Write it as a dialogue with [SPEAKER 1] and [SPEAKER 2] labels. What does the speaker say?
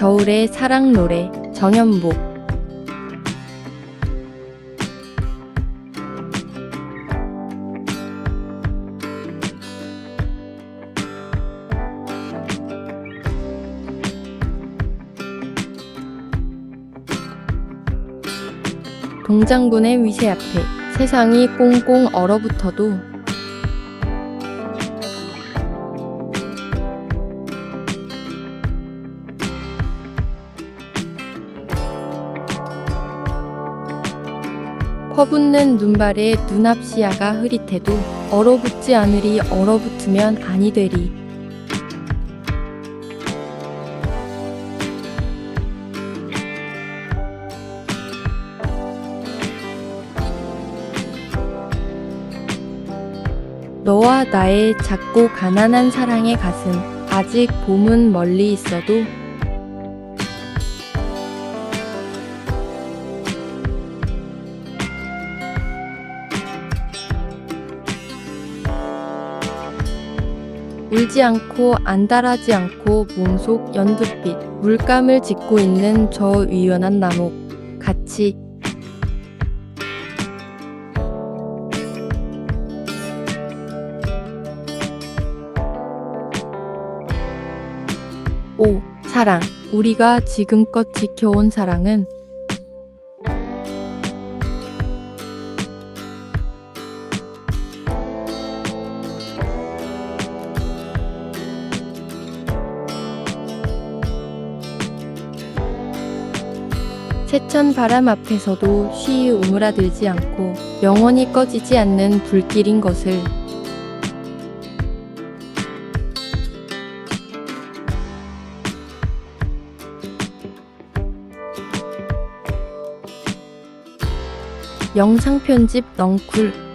[SPEAKER 1] 겨울의 사랑 노래 정연복. 동장군의 위세 앞에 세상이 꽁꽁 얼어붙어도 퍼붓는 눈발에 눈앞 시야가 흐릿해도 얼어붙지 않으리 얼어붙으면 아니 되리. 너와 나의 작고 가난한 사랑의 가슴 아직 봄은 멀리 있어도 울지 않고 안달하지 않고 몸속 연두빛 물감을 짓고 있는 저 유연한 나무. 같이. 오 사랑. 우리가 지금껏 지켜온 사랑은 세천 바람 앞에서도 쉬이 우물아들지 않고 영원히 꺼지지 않는 불길인 것을. 영상 편집 넝쿨